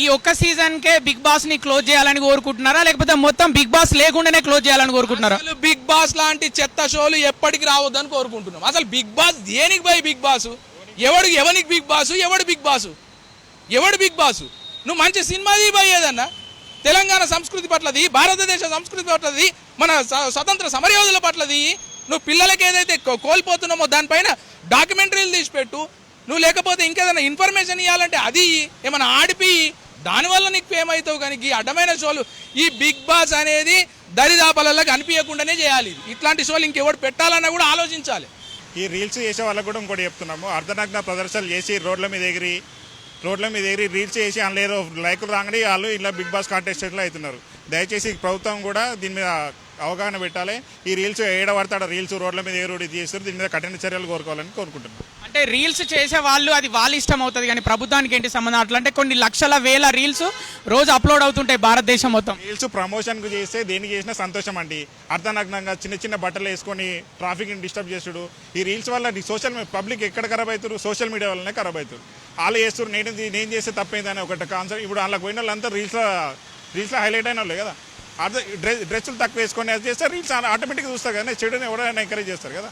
ఈ ఒక్క సీజన్ కే బిగ్ బాస్ని క్లోజ్ చేయాలని కోరుకుంటున్నారా? లేకపోతే మొత్తం బిగ్ బాస్ లేకుండానే క్లోజ్ చేయాలని కోరుకుంటున్నారా? అసలు బిగ్ బాస్ లాంటి చెత్త షోలు ఎప్పటికి రావద్దని కోరుకుంటున్నాం. అసలు బిగ్ బాస్ దేనికి పోయి బిగ్ బాస్ ఎవడు ఎవనికి బిగ్ బాస్ ఎవడు బిగ్ బాస్ ఎవడు బిగ్ బాస్ నువ్వు మంచి సినిమాది పోయేదన్నా తెలంగాణ సంస్కృతి పట్లది భారతదేశ సంస్కృతి పట్లది మన స- స్వతంత్ర సమరయోధుల పట్లది నువ్వు పిల్లలకి ఏదైతే కోల్పోతున్నామో దానిపైన డాక్యుమెంటరీలు తీసిపెట్టు. నువ్వు లేకపోతే ఇంకేదైనా ఇన్ఫర్మేషన్ ఇవ్వాలంటే అది ఏమైనా ఆడిపి. దానివల్ల నీకు ఫేమ్ అవుతావు కానీ ఈ అడ్డమైన షోలు ఈ బిగ్ బాస్ అనేది దరిదాపలలో కనిపించకుండానే చేయాలి. ఇట్లాంటి షోలు ఇంకెవడు పెట్టాలన్నా కూడా ఆలోచించాలి. ఈ రీల్స్ చేసే వాళ్ళకు కూడా ఇంకోటి చెప్తున్నాము. అర్ధనగ్న ప్రదర్శనలు చేసి రోడ్ల మీద ఎగిరి రోడ్ల మీద ఎగిరి రీల్స్ చేసి అందులో లైకులు రాగానే వాళ్ళు ఇలా బిగ్ బాస్ కాంటెస్టెంట్లు అవుతున్నారు. దయచేసి ప్రభుత్వం కూడా దీని మీద అవగాహన పెట్టాలి. ఈ రీల్స్ ఏడ పడతాడు రీల్స్ రోడ్ల మీద ఎగురు ఇది చేస్తారు దీని మీద కఠిన చర్యలు కోరుకోవాలని కోరుకుంటున్నాను అంటే రీల్స్ చేసే వాళ్ళు అది వాళ్ళ ఇష్టం అవుతుంది కానీ ప్రభుత్వానికి ఏంటి సంబంధం? అట్లా అంటే కొన్ని లక్షల వేల రీల్స్ రోజు అప్లోడ్ అవుతుంటాయి భారతదేశం మొత్తం. రీల్స్ ప్రమోషన్కు చేస్తే దేనికి చేసినా సంతోషం అండి. అర్ధనగ్నంగా చిన్న చిన్న బట్టలు వేసుకొని ట్రాఫిక్ని డిస్టర్బ్ చేసుడు ఈ రీల్స్ వల్ల సోషల్ పబ్లిక్ ఎక్కడ ఖరాబ్ అవుతారు సోషల్ మీడియా వల్లనే ఖరాబ్ అవుతారు వాళ్ళు చేస్తారు నేను నేను చేస్తే తప్పైందని ఒకటి కాన్సెప్ట్ ఇప్పుడు వాళ్ళకి పోయిన వాళ్ళంతా రీల్స్లో రీల్స్లో హైలైట్ అయిన వాళ్ళే కదా. అర్థం డ్రెస్ డ్రెస్సులు తక్కువ వేసుకొని అది చేస్తే రీల్స్ ఆటోమేటిక్గా చూస్తారు కదా చెడుని ఎవరైనా ఎంకరేజ్ చేస్తారు కదా.